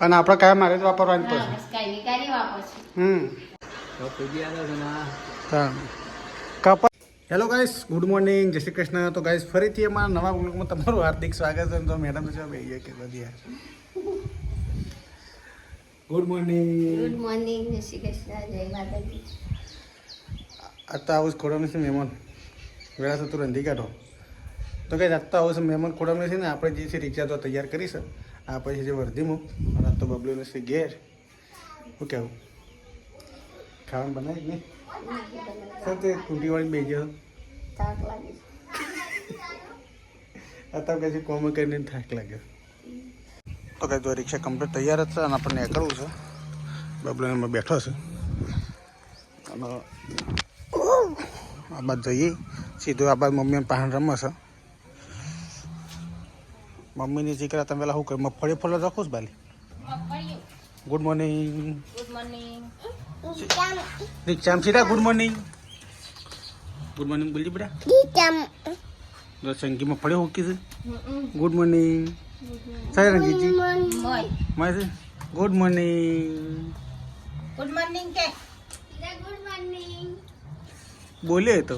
અને આપણે કાંઈ મારે જ વાપરવાની વાપરશું. હમ. કપા હેલો ગાઈસ ગુડ મોર્નિંગ જય શ્રી કૃષ્ણ. તો ગાઈસ ફરીથી અમારા નવા બ્લોગમાં તમારું હાર્દિક સ્વાગત છે. તો મેડમ તો બે કે બધી ગુડ મોર્નિંગ ગુડ મોર્નિંગ જય શ્રી કૃષ્ણ જય માતાજી. આ તો આવું જ ખોડામાં છે મહેમાન. વેળા થતું રંધી કાઢો. તો કઈ આજ તો આવું છે મહેમાન ખોડમ છે ને આપણે જે છે રિક્ષા તો તૈયાર કરીશ આ પછી છે વર્ધીમાં તો બબલુને છે ઘેર? શું કહેવું ખાવાનું બનાવી નહીં? સર તે કુંટી વાળી બે ગયો થાક લાગે છે. અત્યારે પછી કોમ કરીને થાક લાગ્યો તો કઈ તો રિક્ષા કમ્પ્લીટ તૈયાર જ છે અને આપણને નીકળવું છે. બબલુને બેઠો છે. અને આ બાદ જઈએ. સીધું આ બાદ મમ્મી પાહણ રમે છે. મમ્મીની દીકરા તમે પેલા શું કહે મગફળી ફોલો રાખું છું બાલી? ગુડ મોર્નિંગ ગુડ મોર્નિંગ રિક્ષામાં સીધા ગુડ મોર્નિંગ ગુડ મોર્નિંગ બોલજી બેટા સંગીમાં મગફળી મૂકી છે ગુડ મોર્નિંગ સાહેબ રંગીજી મોય મારે ગુડ મોર્નિંગ ગુડ મોર્નિંગ કે ગુડ મોર્નિંગ બોલે તો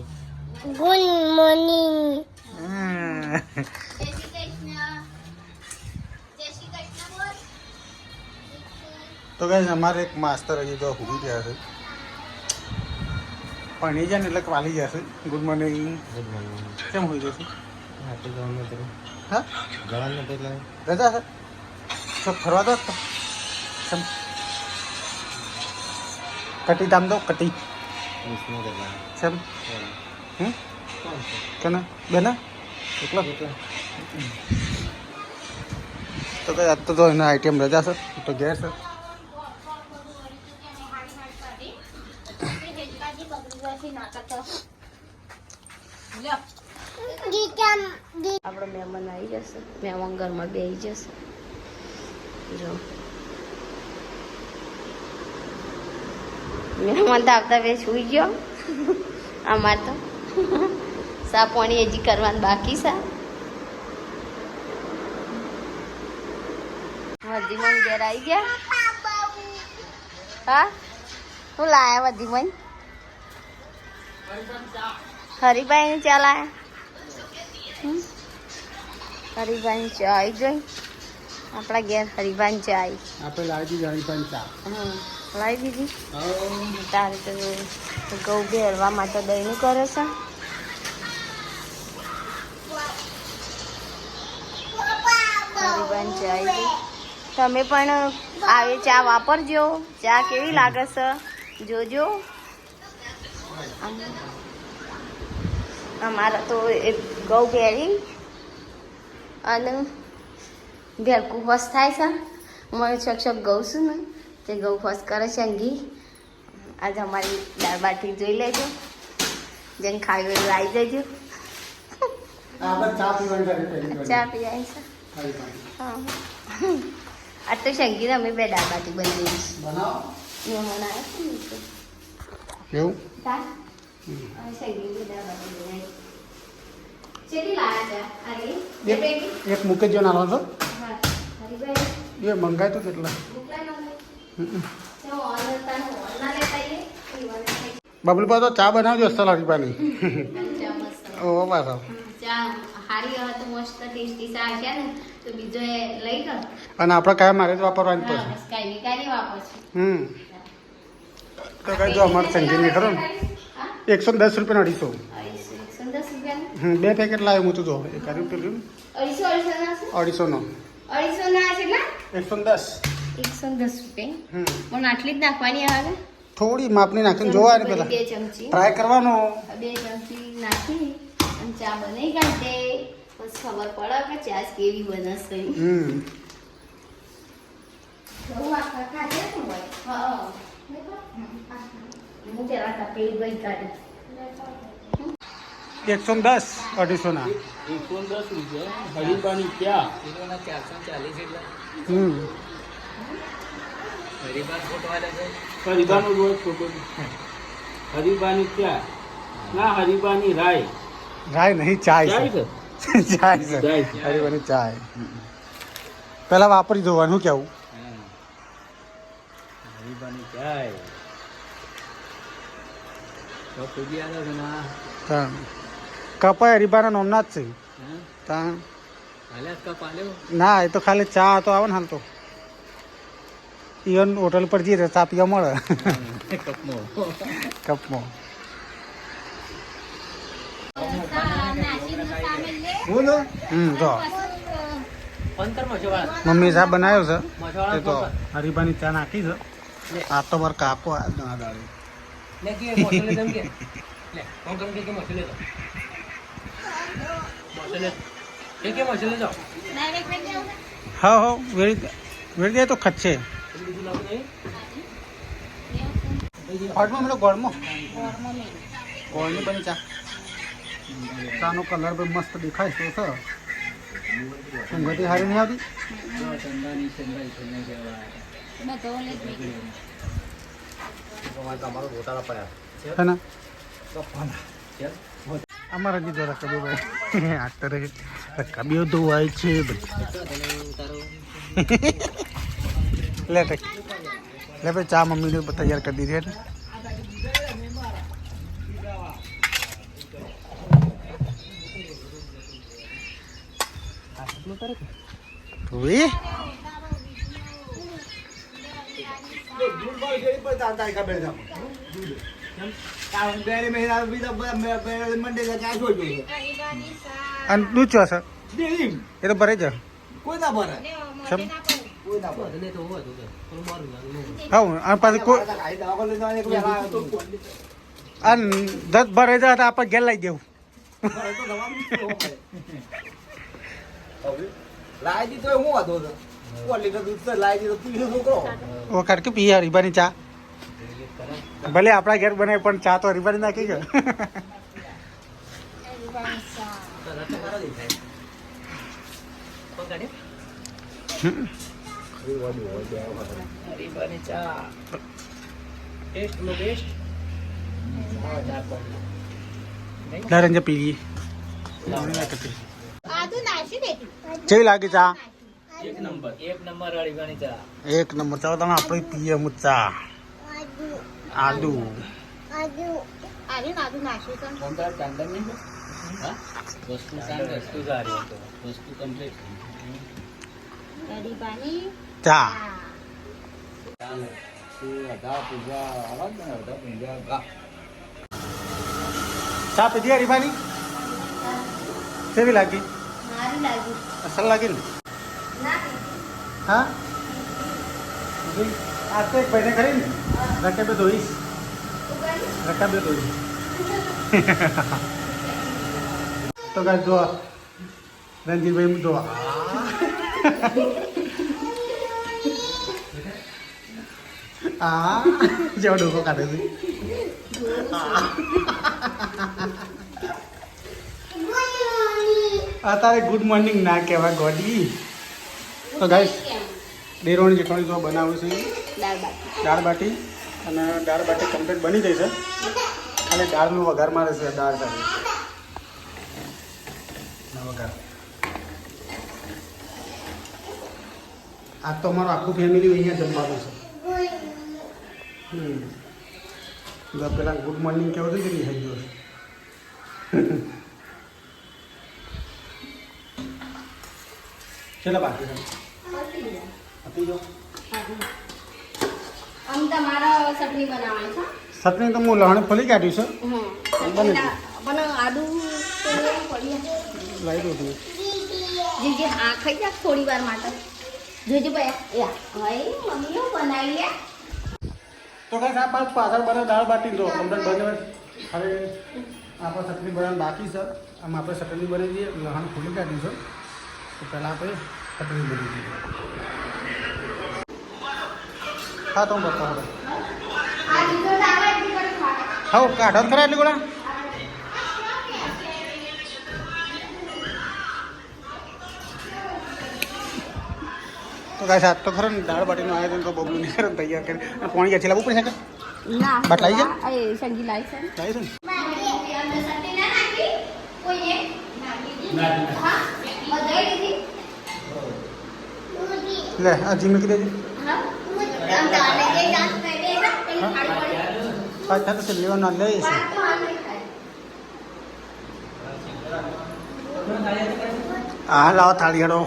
ગુડ મોર્નિંગ હા. તો ગાઈસ અમારે એક માસ્તર હજી તો ઊભી ગયા છે. એ જાય ને એટલે વાલી જશે ગુડ મોર્નિંગ કેમ હોઈ જશે હા રજા છે? તો ફરવા દો તો. કેમ? કટી દામ દો કટી. કેમ? હમ? કેના? બેના? એકલા? તો કઈ આજ તો એના આઈટમ રજા છે તો ઘેર છે. આપણો મહેમાન આવી જશે મહેમાન ઘરમાં બેસી જશે જો મહેમાન તો આવતા બે સુઈ ગયો આમાં તો સા પાણી હજી કરવાનું બાકી સા વધીમન ઘેર આવી ગયા હા શું લાયા વધીમન હરિભાઈ ને ચા લાયા? હરિભાઈ ચા આવી ગઈ. આપણા ઘેર હરિભાઈ ચા આવી આપણે લાવી દીધી પંચા ચા. લાવી દીધી. તારે તો ઘઉં ઘેરવા માટે દહીંનું કરે છે. હરીભાઈ ચા આવી ગઈ. તમે પણ આવે ચા વાપરજો. ચા કેવી લાગે છે? જોજો. અમારા તો એક ગૌ ભેળી અને ભેળકું હોશ થાય છે. મને છક છક ઘઉં છું ને તે ગૌ ફસ કરે છે અંગી આજે અમારી દાળ બાટી જોઈ લેજો. જેને ખાવી હોય આવી જજો. ચા પીવાય છે હા. આ તો શંકીને અમે બે દાળ બાટી બનાવી. બનાવો? મહેમાન આવ્યા. એવું? એક મૂકી જો નાનો છો એ મંગાય તો કેટલા? બબલુ પા તો ચા બનાવજો ચા મસ્ત. ઓ ગયો અને આપણે કાંઈ મારે જ વાપરવાની પછી. બસ હમ. તો કઈ જો અમારે સંગીતની ખરો ને એકસો દસ રૂપિયા અઢીસો. રૂપિયાનું? હમ બે પેકેટ લાવ્યો હું તો જો એ કર્યું પેલું અઢીસો અઢીસો અઢીસોનો. એકસો દસ. એકસો દસ રૂપિયા? પણ આટલી જ નાખવાની આવે થોડી માપની નાખીને જોવા ને પેલા. ટ્રાય કરવાનો. બે ચમચી નાખી અને ચા બનાવી કાઢે. બસ ખબર પડે કે ચા કેવી બનાશે હમ. ને હું પેલા તપેલી ગઈ કાઢે એકસો દસ અઢીસોના. એકસો દસ રૂપિયા હરીબાની ક્યાં હમ. હરીબાનો રોજ ફોટો હરીબાની ક્યાં ના હરીબાની રાય રાય નહીં ચાય છે. ચાય છે. ચાય ચાય. પેલા વાપરી જોવાનું કેવું? હરીબાની ચાય. ના તાણ કપાય હરીબાના નોમના જ છે તાણ ના એ તો ખાલી ચા તો આવે ને હાલ તો ઇવન હોટલ પર જઈએ ચા પીવા મળે કપમાં મમ્મી સાહેબ બનાવ્યો છે એ તો હરીબાની ચા નાખી છે આ તો મારે કાપો આ દાડે લે કે કે. લે કોણ કમ કે કે કે હા હા વેળી વેળી દે તો ખચ્ચે ફાટમાં મને ગોળમાં? ગોળની બની ચા. ચાનો કલર પણ મસ્ત દેખાય છે સર સંગતિ સારી નહીં આવતી? ચંદાની ચંદાઈ ચંદાઈ કહેવાય આ ને અમારા આટરે રકબીઓ ધોવાય છે લે ટેક લે ભાઈ ચા મમ્મીને તૈયાર કરી દીધી એટલે ધોઈ અને દૂધ છો સર? એ તો ભરે. જ સમ ને તો તો કોઈ દસ ભરે જ તો આપણે ઘેર લઈ દેવું. લાઈ દીધો હું હતો કોણ લીટર દૂધ તો તું રીબાની ચા. ભલે આપણા ઘેર બને પણ ચા તો રીબાની નાખી ગયો પી ગઈ કેવી લાગી ચા? એક નંબર. એક નંબર ચા. એક નંબર. ચાલો તમે આપણે પીએ હું ચા. આદુ. કોન્ટ્રાક્ટ ચાંદન નહીં હા? વસ્તુ સારી વસ્તુ સારી હતો વસ્તુ કમ્પ્લીટ ચા. ચા પીધી રીબાની? કેવી લાગી? અસલ લાગી ને? હા? આ તો એક ભાઈને ખરી ને. રકાબે ધોઈશ રકાબે ધોઈશ તો કાંઈ જો રણજીતભાઈ જો આ જેવો ડોકો કાઢે છે આ તારે ગુડ મોર્નિંગ ના કહેવાય ગોડી તો ગાઈસ ડેરોણી જેઠવાણી જો બનાવું છે દાળ બાટી અને દાળ બાટી કમ્પ્લીટ બની ગઈ છે. ખાલી દાળનો વઘાર મારે છે, દાળ બાટી. વઘાર. આ તો અમારું આખું ફેમિલી અહીંયા જમવાનું છે. પેલા ગુડ મોર્નિંગ કેવું હતું કે નહીં થઈ ગયું ચલો બાકી આપી દો આમ તમારે ચટણી બનાવવાની છે. સટણી તો હું લહણ ફોલી કાઢ્યું છે. બને. પણ આદુ લાવી દઉં છું. જે જે આ ખાઈ જા થોડી વાર માટે. જોજો ભાઈ ભાઈ મમ્મીઓ બનાવી લે. તો કઈ સાહેબ પાછ પાછળ બને દાળ બાટી દો કમ્પ્લેટ બને. હવે આપણે ચટણી બનાવવાનું બાકી છે. આમ આપણે ચટણી બનાવી દઈએ. લહણ ખોલી કાઢ્યું છે. તો પહેલાં આપણે ચટણી બનાવી દઈએ. હા તો હું બતાવું હવે આ લીધો ડાળા એટલી કરી ખાવા હા કાઢો ને ખરા એટલી ગોળા તો કાંઈ સાહેબ તો ખરો ને દાળ બાટીનું આયોજન તો બબલું નહીં કરે ને તૈયાર કરી અને પોણી ગયા છે લાવવું પડશે કે ના બાટ લાવી જા? એ સંગી લાવી છે લાવી છે ને અંદર ચટણી ના નાખી કોઈએ હા બધાય લીધી લે આ જી મૂકી દેજો હા આમ તાને જે ડાન્સ કરે પડી. લેવાના નહીં થાય. હા લાવો થાળી હેડો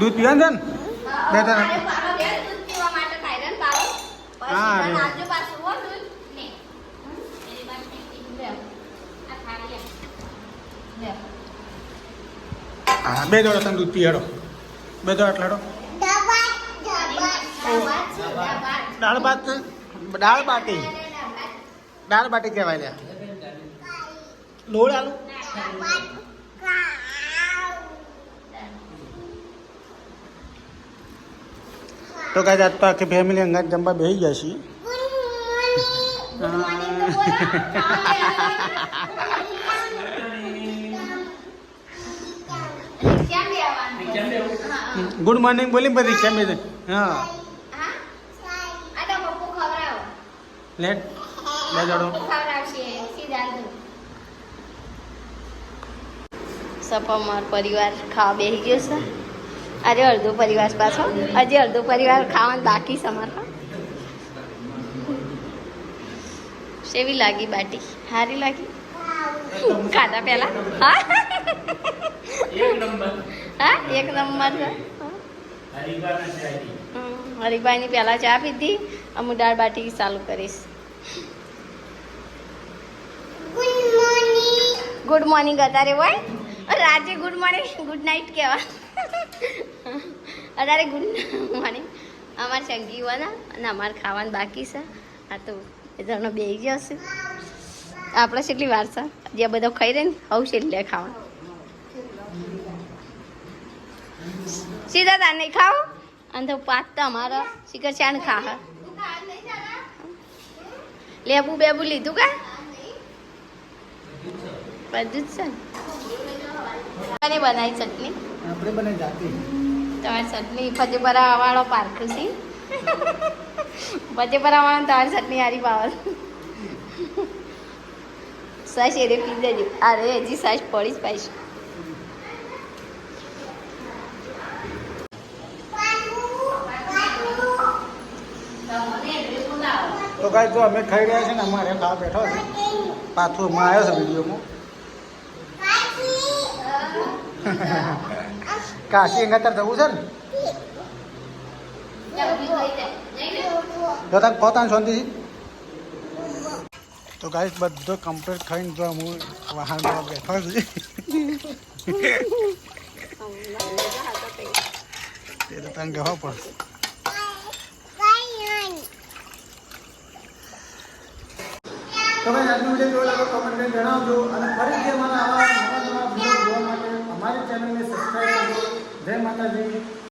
દૂધ પીવાનું છે ને બે ત્રણ. હા, હો બે જોડે તમે દૂધ પી બે દોડા એટલે હેડો દાળ ભાત દાળ બાટી. દાળ બાટી કહેવાય લ્યા. લોળ આલુ? તો કાંઈ આજ તો આખી ફેમિલી અંગાત જમવા બેસી ગયા છીએ. ગુડ મોર્નિંગ બોલી બધી કેમ હા હા. આ તો પપ્પુ ખવડાવો. લેટ બે. સપમાર પરિવાર ખાવા બેસી ગયો છે. આજે અડધો પરિવાર પાછો. હજી અડધો પરિવાર ખાવાનું બાકી છે અમારે. કેવી લાગી બાટી? સારી લાગી? ખાધા પહેલા? હા? એક નંબર. હા? એક નંબર છે? હરીભાઈની પહેલા ચા પીધી. અમુક દાળ બાટી ચાલુ કરીશ. ગુડ મોર્નિંગ અત્યારે હોય રાજે ગુડ મોર્નિંગ ગુડ નાઇટ કહેવા અત્યારે ગુડ મોર્નિંગ અમારે સંગી હોવાના અને અમારે ખાવાનું બાકી છે. આ તો જણો બે ગયો છે. આપણે કેટલી વાર છે? જે બધો ખાઈ રહે ને હવું છે એટલે ખાવાનું? સીધા તાર નહીં ખાઓ અને તો પાત તો અમારો. શિખર ચાન ખા લેબુ બેબુ લીધું કા? બધું જ છે ને. બનાવી ચટણી? આપણે બનાવી જાતી. તમારી ચટણી ફતેપરા વાળો પારખું છે. ફતેપરા વાળો તમારી ચટણી હારી પાવર સાસ એરે પી દેજો. અરે હજી સાસ પડી જ પાઈશ તો કાંઈ જો અમે ખાઈ રહ્યા છે ને અમારે ખાવા બેઠો છે. પાછું હમણાં આવ્યો છે વિડીયોમાં. કાશી અંગાતર જવું છે ને? તો તાર પોતાની શાંતિથી તો ગાઈસ બધો કમ્પ્લીટ થઈને જો હું વાહનમાં બેઠો છું. તે તો તને કહેવા પડશે. તમે આજનો વીડિયો કેવો લાગ્યો કમેન્ટ કરીને જણાવજો. અને ફરીથી અમારા આવા નવા નવા વીડિયો જોવા માટે અમારી ચેનલને સબસ્ક્રાઈબ કરજો. જય માતાજી.